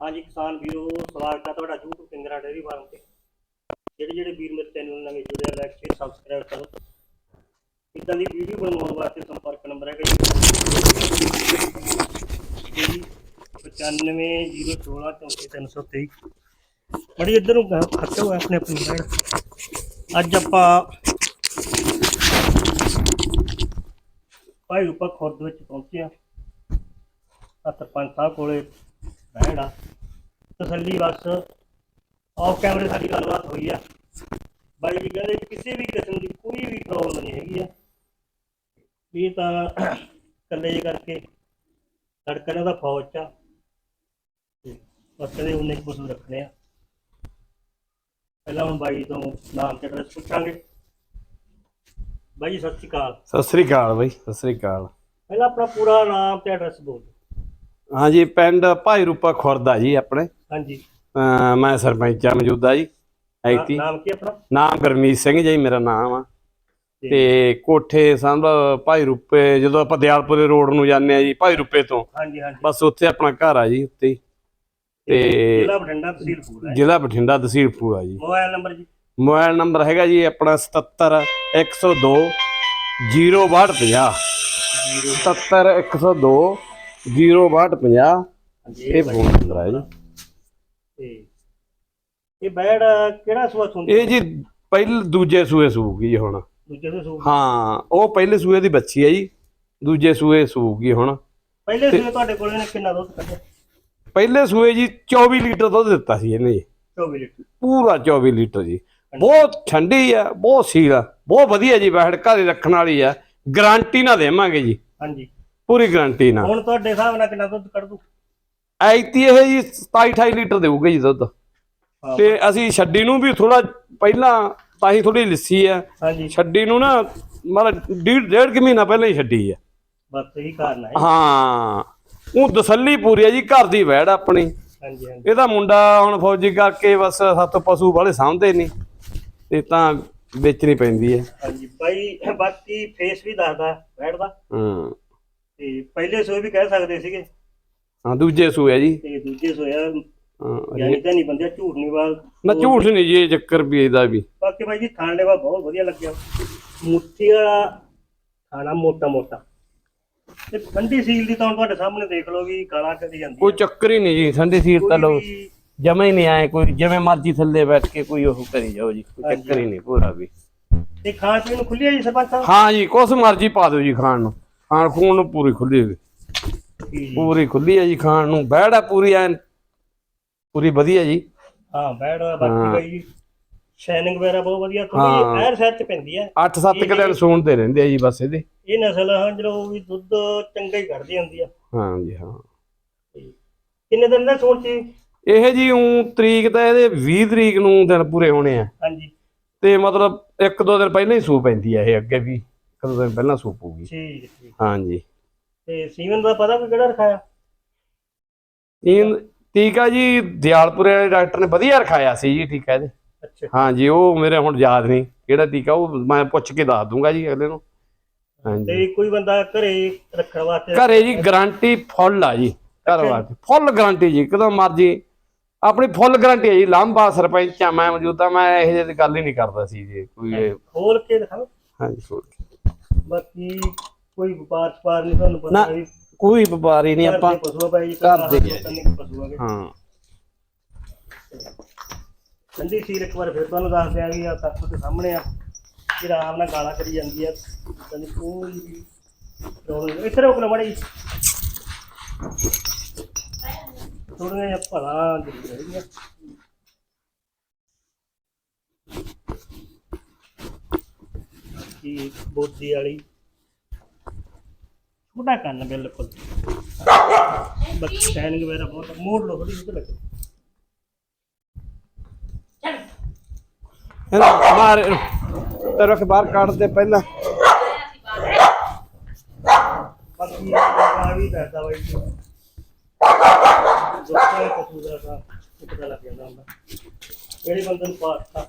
ਹਾਂਜੀ, ਕਿਸਾਨ ਵੀਰੋ, ਸਵਾਗਤ ਹੈ ਤੁਹਾਡਾ YouTube ਪਿੰਗਰਾ ਡੇਅਰੀ ਫਾਰਮ ਤੇ। ਜਿਹੜੇ ਜਿਹੜੇ ਵੀਰ ਮੇਰੇ ਚੈਨਲ ਨਵੇਂ ਜੁੜੇ ਲਾਈਕ ਸ਼ੇਅਰ ਸਬਸਕ੍ਰਾਈਬ ਕਰੋ। ਇਦਾਂ ਦੀ ਵੀਡੀਓ ਬਣਾਉਣ ਵਾਸਤੇ ਸੰਪਰਕ ਨੰਬਰ ਹੈਗਾ ਜੀ। 9501634323 ਬੜੀ ਇੱਧਰ ਨੂੰ ਖੱਟੇ ਹੋਏ ਆਪਣੇ ਆਪਣੀ ਸਾਈਡ ਅੱਜ ਆਪਾਂ ਭਾਈ ਰੂਪਾ ਖੁਰਦ ਵਿੱਚ ਪਹੁੰਚੇ ਆ ਆ ਸਰਪੰਚ ਸਾਹਿਬ ਕੋਲੇ। ਬਹਿਣ ਆ। ਤਸੱਲੀ ਬਸ। ਆਫ ਕੈਮਰੇ ਸਾਡੀ ਗੱਲਬਾਤ ਹੋਈ ਆ। ਬਾਈ ਜੀ ਕਹਿੰਦੇ ਕਿਸੇ ਵੀ ਕਿਸਮ ਦੀ ਕੋਈ ਵੀ ਪ੍ਰੋਬਲਮ ਨਹੀਂ ਹੈਗੀ ਆ। ਇਹ ਤਾਂ ਇਕੱਲੇ ਜਿਹੇ ਕਰਕੇ ਧੜਕਣ ਦਾ ਫੌਜ ਆ। ਬਸ ਕਹਿੰਦੇ ਉਹਨੇ ਕੁਝ ਰੱਖਣੇ ਆ। ਪਹਿਲਾਂ ਹੁਣ ਬਾਈ ਤੋਂ ਨਾਮ ਤੇ ਐਡਰੈਸ ਪੁੱਛਾਂਗੇ। ਬਾਈ ਜੀ ਸਤਿ ਸ਼੍ਰੀ ਅਕਾਲ। ਸਤਿ ਸ੍ਰੀ ਅਕਾਲ ਬਈ ਸਤਿ ਸ੍ਰੀ ਅਕਾਲ। ਪਹਿਲਾਂ ਆਪਣਾ ਪੂਰਾ ਨਾਮ ਤੇ ਐਡਰੈਸ ਬੋਲ ਦਿਓ। ਹਾਂਜੀ ਪਿੰਡ ਭਾਈ ਰੂਪਾ ਖੁਰਦਾ ਜੀ ਆਪਣੇ। ਹਾਂਜੀ। ਅਹ ਮੈਂ ਸਰਪੰਚ ਆ ਮੌਜੂਦਾ ਜੀ ਨਾ- ਐਤੀ ਨਾਮ ਕੀ ਆਪਣਾ? ਨਾਮ ਗਰਮੀਤ ਸਿੰਘ ਜੀ ਮੇਰਾ ਨਾਮ ਆ। ਤੇ ਕੋਠੇ ਸੰਭ ਭਾਈ ਰੂਪੇ ਜਦੋਂ ਆਪਾਂ ਦਿਆਲਪੁਰੇ ਰੋਡ ਨੂੰ ਜਾਂਦੇ ਆ ਜੀ ਭਾਈ ਰੂਪੇ ਤੋਂ। ਹਾਂਜੀ ਹਾਂਜੀ। ਬਸ ਉੱਥੇ ਆਪਣਾ ਘਰ ਆ ਜੀ ਉੱਤੇ ਹੀ। ਤੇ ਜ਼ਿਲ੍ਹਾ ਬਠਿੰਡਾ ਤਹਿਸੀਲ ਫੂਲ ਹੈ ਜ਼ਿਲ੍ਹਾ ਬਠਿੰਡਾ ਤਹਿਸੀਲ ਪੂਰਾ ਜੀ। ਮੋਬਾਈਲ ਨੰਬਰ ਜੀ? ਮੋਬਾਈਲ ਨੰਬਰ ਹੈਗਾ ਜੀ ਆਪਣਾ 77 102 06250 77 102 06250 ਹਾਂਜੀ। ਇਹ ਫੋਨ ਨੰਬਰ ਹੈ ਜੀ। ਤੇ ਇਹ ਬੈਡ ਕਿਹੜਾ ਸੂਆ ਸੁਣਦੀ ਇਹ ਜੀ ਪਹਿਲੇ ਦੂਜੇ ਸੂਏ ਸੂਗੀ ਜੀ ਹੁਣ। ਦੂਜੇ ਦੇ ਸੂ ਹਾਂ ਉਹ ਪਹਿਲੇ ਸੂਏ ਦੀ ਬੱਚੀ ਹੈ ਜੀ। ਦੂਜੇ ਸੂਏ ਸੂਗੀ ਹੁਣ। ਪਹਿਲੇ ਸੂਏ ਤੁਹਾਡੇ ਕੋਲ ਇਹਨੇ ਕਿੰਨਾ ਦੁੱਧ ਕੱਢਿਆ? ਪਹਿਲੇ ਸੂਏ ਜੀ 24 ਲੀਟਰ ਦੁੱਧ ਦਿੱਤਾ ਸੀ ਇਹਨੇ ਜੀ। 24 ਲੀਟਰ। ਪੂਰਾ 24 ਲੀਟਰ ਜੀ। ਬਹੁਤ ਠੰਡੀ ਆ ਬਹੁਤ ਸੀਲ ਆ ਬਹੁਤ ਵਧੀਆ ਜੀ ਘਰੇ ਰੱਖਣ ਵਾਲੀ ਆ। ਗਾਰੰਟੀ ਨਾ ਦੇਵਾਂਗੇ ਜੀ। ਹਾਂਜੀ। ਪੂਰੀ ਗਾਰੰਟੀ ਨਾਲ। ਹੁਣ ਤੁਹਾਡੇ ਹਿਸਾਬ ਨਾਲ ਕਿੰਨਾ ਦੁੱਧ ਕੱਢ ਦੂ ਐਤੀ ਇਹ ਜੀ 27 28 ਲੀਟਰ ਦੇਊਗਾ ਜੀ ਦੁੱਧ। ਹਾਂ। ਤੇ ਅਸੀਂ ਛੱਡੀ ਨੂੰ ਵੀ ਥੋੜਾ ਪਹਿਲਾਂ ਤਾਂ ਹੀ ਥੋੜੀ ਲਿੱਸੀ ਆ ਹਾਂਜੀ। ਛੱਡੀ ਨੂੰ ਨਾ ਮਤਲਬ ਡੇਢ ਡੇਢ ਕੁ ਮਹੀਨਾ ਪਹਿਲਾਂ ਹੀ ਛੱਡੀ ਆ ਬਸ ਇਹੀ ਕਾਰਨ ਹੈ ਹਾਂ। ਉਹ ਤਸੱਲੀ ਪੂਰੀ ਹੈ ਜੀ ਘਰ ਦੀ ਵੈੜ ਆਪਣੀ। ਹਾਂਜੀ ਹਾਂਜੀ। ਇਹਦਾ ਮੁੰਡਾ ਹੁਣ ਫੌਜੀ ਕਰਕੇ ਬਸ ਸੱਤ ਪਸ਼ੂ ਵਾਲੇ ਸਾਂਭਦੇ ਨਹੀਂ ਤੇ ਤਾਂ ਵੇਚਣੀ ਪੈਂਦੀ ਹੈ। ਹਾਂਜੀ ਬਾਈ ਬਾਕੀ ਫੇਸ ਵੀ ਦੱਸਦਾ ਬੈਡ ਦਾ। ਹਾਂ। ਤੇ ਪਹਿਲੇ ਸੂਏ ਵੀ ਕਹਿ ਸਕਦੇ ਸੀਗੇ। ਹਾਂ ਦੂਜੇ ਸੂਏ ਜੀ। ਤੇ ਦੂਜੇ ਸੂਆ ਹਾਂ, ਯਾਨੀ ਤਾਂ ਨਹੀਂ ਬੰਦੇ ਝੂਠ ਨਹੀਂ ਬਾਲ ਨਾ ਝੂਠ ਨਹੀਂ ਜੀ ਇਹ ਚੱਕਰ ਵੀ ਇਹਦਾ ਵੀ। ਬਾਕੀ ਬਾਈ ਜੀ ਖਾਣ ਲੈਵਾ ਬਹੁਤ ਵਧੀਆ ਲੱਗਿਆ। ਮੁੱਠੀ ਵਾਲਾ ਖਾਣਾ ਮੋਟਾ ਮੋਟਾ ਤੇ ਠੰਡੀ ਸੀਲ ਦੀ ਤਾਂ ਤੁਹਾਡੇ ਸਾਹਮਣੇ ਦੇਖ ਲਓ ਵੀ ਗਾਲਾਂ ਕਦੀ ਜਾਂਦੀ ਕੋਈ ਚੱਕਰ ਹੀ ਨਹੀਂ ਜੀ ਠੰਡੀ ਸੀਰ ਤਾਂ ਲੋ ਜਮਾ ਹੀ ਨਹੀਂ ਆਏ ਕੋਈ ਜਿਵੇਂ ਮਰਜ਼ੀ ਥੱਲੇ ਬੈਠ ਕੇ ਕੋਈ ਉਹ ਕਰੀ ਜਾਓ ਜੀ ਕੋਈ ਚੱਕਰ ਹੀ ਨਹੀਂ ਪੂਰਾ ਵੀ। ਤੇ ਖਾਣ ਪੀਣ ਨੂੰ ਖੁੱਲੀ ਹੈ ਜੀ ਸਰਪੰਚ ਸਾਹਿਬ? ਹਾਂ ਜੀ ਕੁਛ ਮਰਜ਼ੀ ਪਾ ਦਿਓ ਜੀ ਖਾਣ ਨੂੰ। ਖਾਣ ਖੂਣ ਨੂੰ ਪੂਰੀ ਖੁੱਲੀ ਹੋਈ। ਪੂਰੀ ਖੁੱਲੀ ਹੈ ਜੀ ਖਾਣ ਨੂੰ। ਬੈੜ ਆ ਪੂਰੀ ਐਨ। ਪੂਰੀ ਵਧੀਆ ਜੀ। ਹਾਂ ਬੈਡ ਬਾਕੀ ਬਾਈ ਜੀ ਸ਼ਾਈਨਿੰਗ ਵਗੈਰਾ ਬਹੁਤ ਵਧੀਆ ਹਾਂ। ਥੋੜੀ ਐਰ ਸੈਟ ਚ ਪੈਂਦੀ ਹੈ। 8-7 ਕਿ ਦਿਨ ਸੂਣ ਤੇ ਰਹਿੰਦੇ ਆ ਜੀ ਬਸ ਇਹਦੇ। ਇਹ ਨਸਲ ਹਾਂ ਜਿਹੜਾ ਵੀ ਦੁੱਧ ਚੰਗਾ ਹੀ ਕੱਢਦੀ ਹੁੰਦੀ ਆ। ਹਾਂ ਜੀ ਹਾਂ। ਕਿੰਨੇ ਦਿਨ ਦਾ ਸੂਣ ਚ ਇਹ ਜੀ ਉਂ ਤਰੀਕ ਤਾਂ ਇਹਦੇ 20 ਤਰੀਕ ਨੂੰ ਦਿਨ ਪੂਰੇ ਹੋਣੇ ਆ। ਹਾਂਜੀ। ਤੇ ਮਤਲਬ ਇੱਕ ਦੋ ਦਿਨ ਪਹਿਲਾਂ ਹੀ ਸੂ ਪੈਂਦੀ ਆ ਇਹ ਅੱਗੇ ਵੀ। ਇੱਕ ਦੋ ਦਿਨ ਪਹਿਲਾਂ ਸੂ ਪਊਗੀ ਠੀਕ ਹੈ, ਠੀਕ ਤੇ ਸੀਮਨ ਦਾ ਪਤਾ ਵੀ ਕਿਹੜਾ ਰਖਾਇਆ? ਇਹ ਟੀਕਾ ਜੀ ਦਿਆਲਪੁਰੇ ਵਾਲੇ ਡਾਕਟਰ ਨੇ ਵਧੀਆ ਰਖਾਇਆ ਸੀ ਜੀ ਟੀਕਾ ਇਹਦੇ ਅੱਛਾ। ਹਾਂ ਜੀ ਉਹ ਮੇਰੇ ਹੁਣ ਯਾਦ ਨਹੀਂ ਕਿਹੜਾ ਟੀਕਾ ਉਹ ਮੈਂ ਪੁੱਛ ਕੇ ਦੱਸ ਦੂੰਗਾ ਜੀ ਅਗਲੇ ਨੂੰ। ਹਾਂ ਜੀ ਤੇ ਕੋਈ ਬੰਦਾ ਘਰੇ ਰੱਖਣ ਵਾਸਤੇ ਘਰੇ ਜੀ ਗਾਰੰਟੀ ਫੁੱਲ ਆ ਜੀ ਘਰ ਵਾਸਤੇ। ਫੁੱਲ ਗਾਰੰਟੀ ਜੀ ਕਦੋਂ ਮਰਜ਼ੀ। ਆਪਣੀ ਫੁੱਲ ਗਾਰੰਟੀ ਹੈ ਜੀ ਲਾਂਬਾ ਸਰਪੰਚ ਆ ਮੈਂ ਮੌਜੂਦਾ ਮੈਂ ਇਹ ਜਿਹੀ ਗੱਲ ਹੀ ਨਹੀਂ ਕਰਦਾ ਸੀ ਜੀ ਕੋਈ ਇਹ- ਖੋਲ ਕੇ ਦਿਖਾਓ। ਹਾਂਜੀ ਛੋੜ ਕੇ। ਬਾਕੀ ਕੋਈ ਵਪਾਰ ਸਪਾਰ ਨਹੀਂ ਤੁਹਾਨੂੰ ਨਾ ਪਤਾ ਵੀ ਕੋਈ ਵਪਾਰੀ ਨਹੀਂ ਆਪਾਂ ਘਰ ਦੇ ਹੀ ਆ ਜੀ ਪਸ਼ੂਆ ਹਾਂ। ਠੰਡੀ ਸੀਲ ਇੱਕ ਵਾਰ ਫਿਰ ਤੁਹਾਨੂੰ ਦੱਸ ਦਿਆਂ ਵੀ ਆ ਤੱਕ ਦੇ ਸਾਹਮਣੇ ਆ। ਇਹ ਆਰਾਮ ਨਾਲ ਗਾਲਾਂ ਕਰੀ ਜਾਂਦੀ ਆ। ਕਹਿੰਦੀ ਕੋਈ ਵੀ ਪ੍ਰੋਬਲਮ ਨਹੀਂ। ਇੱਥੇ ਰੋਕ ਲਓ ਮੜੀ ਥੋੜਾ ਜਿਹਾ ਭਲਾ ਦਿੱਤੀ ਰਹੀ ਕੀ ਬੋਦੀ ਵਾਲੀ? ਛੋਟਾ ਕੰਨ ਬਿਲਕੁਲ। ਬਸ ਸਟੈਂਡਿੰਗ ਵਗੈਰਾ ਬਹੁਤ ਮੋੜ ਲੋ ਥੋੜੀ ਜਿਹੀ ਲੱਗੇ ਇਹਨੂੰ ਬਾਹਰ ਤੇ ਰੱਖ ਬਾਹਰ ਕੱਢ ਦੇ ਪਹਿਲਾਂ। ਬਾਕੀ ਆ ਵੀ ਦੱਸਦਾ ਬਾਈ ਜੀ। ਦੇ ਪਸ਼ੂ ਦਾ ਪਤਾ ਲੱਗ ਜਾਂਦਾ ਹੁੰਦਾ। ਜਿਹੜੇ ਬੰਦੇ ਨੂੰ ਪਾਸਤਾ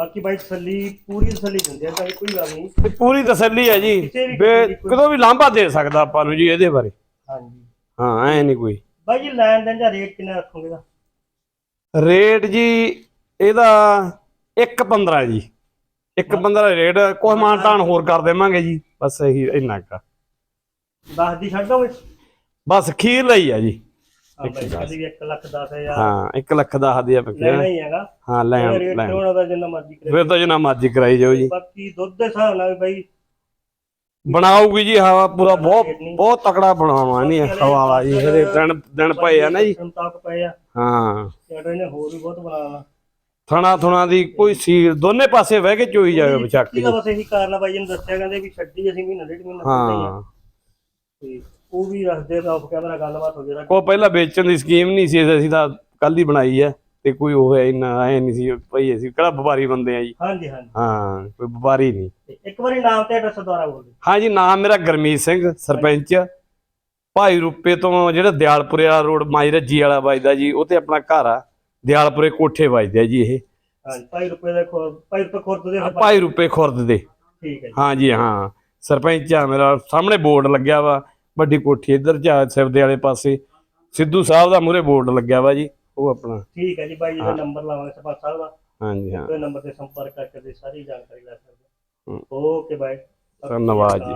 ਬਾਕੀ ਬਾਈ ਤਸੱਲੀ ਪੂਰੀ ਤਸੱਲੀ ਦਿੰਦੇ ਆ ਤਾਂ ਕੋਈ ਗੱਲ ਨਹੀਂ। ਤੇ ਪੂਰੀ ਤਸੱਲੀ ਹੈ ਜੀ। ਕਿਸੇ ਵੀ ਬੇ ਕਿਸਮ ਦੀ ਕੋਈ- ਕਦੋਂ ਵੀ ਲਾਂਭਾ ਦੇ ਸਕਦਾ ਆਪਾਂ ਨੂੰ ਜੀ ਇਹਦੇ ਬਾਰੇ। ਹਾਂਜੀ। ਹਾਂ ਐ ਨਹੀਂ ਕੋਈ। ਬਾਈ ਜੀ ਲੈਣ ਦੇਣ ਦਾ ਰੇਟ ਕਿੰਨਾ ਰੱਖੋਗੇ ਦਾ ਰੇਟ ਜੀ ਇਹਦਾ 1.15 ਜੀ। 1.15 ਰੇਟ ਕੋਈ ਮਾਨ ਤਾਨ ਹੋਰ ਕਰ ਦੇਵਾਂਗੇ ਜੀ। ਬਸ ਇਹੀ ਇੰਨਾ ਕਾ। 10 ਦੀ ਛੱਡ ਦੋਗੇ? ਬਸ ਖੀਰ ਲਈ ਆ ਜੀ। ਹਾਂ ਬਾਈ ਕਦੀ ਵੀ 1 ਲੱਖ 10 ਹਜ਼ਾਰ ਹਾਂ 1 ਲੱਖ ਦਾ ਹදිਆ ਲੈਣਾ ਪਕਿਆ ਹੀ ਹੈਗਾ ਹਾਂ ਲੈਣ ਰੇਟ ਲੈਣ ਕਿਉਂ ਦਾ ਜਿੰਨਾ ਮਰਜ਼ੀ ਕਰੇ ਫਿਰ ਤਾਂ ਜਿੰਨਾ ਮਰਜ਼ੀ ਕਰਾਈ ਜਾਓ ਜੀ ਬਾਕੀ ਦੁੱਧ ਦੇ ਹਿਸਾਬ ਨਾਲ ਬਾਈ ਬਣਾਉਗੀ ਜੀ ਹਵਾ ਪੂਰਾ ਬਹੁਤ ਬਹੁਤ ਤਕੜਾ ਬਣਾਵਾ ਨਹੀਂ ਹਵਾ ਵਾਲਾ ਜੀ ਇਹਦੇ ਦਿਨ ਦਿਨ ਪਏ ਆ ਨਾ ਜੀ ਸੰਤਾਪ ਪਏ ਆ ਹਾਂ ਜਿਹੜੇ ਨੇ ਹੋਰ ਵੀ ਬਹੁਤ ਬਣਾਉਣਾ ਥਣਾ ਥੁਣਾ ਦੀ ਕੋਈ ਸੀਲ ਦੋਨੇ ਪਾਸੇ ਬਹਿ ਕੇ ਚੋਈ ਜਾਵੇ ਬਚਕ ਜੀ ਇਹਦਾ ਬਸ ਇਹੀ ਕਾਰਨ ਆ ਬਾਈ ਜੀ ਨੂੰ ਦੱਸਿਆ ਕਹਿੰਦੇ ਵੀ ਛੱਡੀ ਅਸੀਂ ਮਹੀਨਾ ਡੇਢ ਮਹੀਨਾ ਆ। ਹਾਂ ਤੇ ਉਹ ਵੀ ਰੱਖਦੇ ਤਾਂ ਆਫ ਕੈਮਰਾ ਗੱਲਬਾਤ ਹੋ ਜਿਹੜਾ ਕੋ ਪਹਿਲਾਂ ਵੇਚਣ ਦੀ ਸਕੀਮ ਨਹੀਂ ਸੀ ਅਸੀਂ ਤਾਂ ਕੱਲ ਹੀ ਬਣਾਈ ਹੈ ਤੇ ਕੋਈ ਉਹ ਹੈ ਇੰਨਾ ਐ ਨਹੀਂ ਸੀ ਭਈ ਅਸੀਂ ਕਿਹੜਾ ਵਪਾਰੀ ਬੰਦੇ ਆ ਜੀ। ਹਾਂਜੀ ਹਾਂਜੀ। ਹਾਂ ਕੋਈ ਵਪਾਰੀ ਨਹੀਂ। ਇੱਕ ਵਾਰੀ ਨਾਮ ਤੇ ਐਡਰੈਸ ਦੁਆਰਾ ਬੋਲ ਦਿਓ। ਹਾਂ ਜੀ ਨਾਮ ਮੇਰਾ ਗਰਮੀਤ ਸਿੰਘ ਸਰਪੰਚ। ਭਾਈ ਰੂਪੇ ਤੋਂ ਜਿਹੜਾ ਦਿਆਲਪੁਰੇ ਵਾਲਾ ਰੋਡ ਮਾਈ ਰੱਜੀ ਵਾਲਾ ਵੱਜਦਾ ਜੀ ਉਹ ਤੇ ਆਪਣਾ ਘਰ ਆ। ਦਿਆਲਪੁਰੇ ਕੋਠੇ ਵੱਜਦੇ ਆ ਜੀ ਇਹ। ਹਾਂਜੀ 5 ਰੁਪਏ ਦੇ 5 ਰੁਪਏ ਖੁਰਦ ਦੇ ਭਾਈ ਰੂਪੇ ਖੁਰਦ ਦੇ। ਠੀਕ ਹੈ ਹਾਂ ਜੀ ਹਾਂ। ਸਰਪੰਚ ਆ ਮੇਰਾ ਸਾਹਮਣੇ ਬੋਰਡ ਲੱਗਿਆ ਵਾ। ਵੱਡੀ ਕੋਠੀ ਇੱਧਰ ਜਾ ਸਿਵਦੇ ਵਾਲੇ ਪਾਸੇ। ਸਿੱਧੂ ਸਾਹਿਬ ਦਾ ਮੂਰੇ ਬੋਰਡ ਲੱਗਿਆ ਵਾ ਜੀ ਉਹ ਆਪਣਾ। ਠੀਕ ਹੈ ਜੀ ਬਾਈ ਜੀ ਦਾ ਨੰਬਰ ਲਾਵਾਂਗੇ ਸਰਪੰਚ ਸਾਹਿਬ ਦਾ। ਹਾਂ ਜੀ ਹਾਂ। ਉਹ ਨੰਬਰ ਤੇ ਸੰਪਰਕ ਕਰਕੇ ਸਾਰੀ ਜਾਣਕਾਰੀ ਲੈ ਸਕਦੇ। ਹੋ। ਓਕੇ ਬਾਈ ਧੰਨਵਾਦ ਜੀ।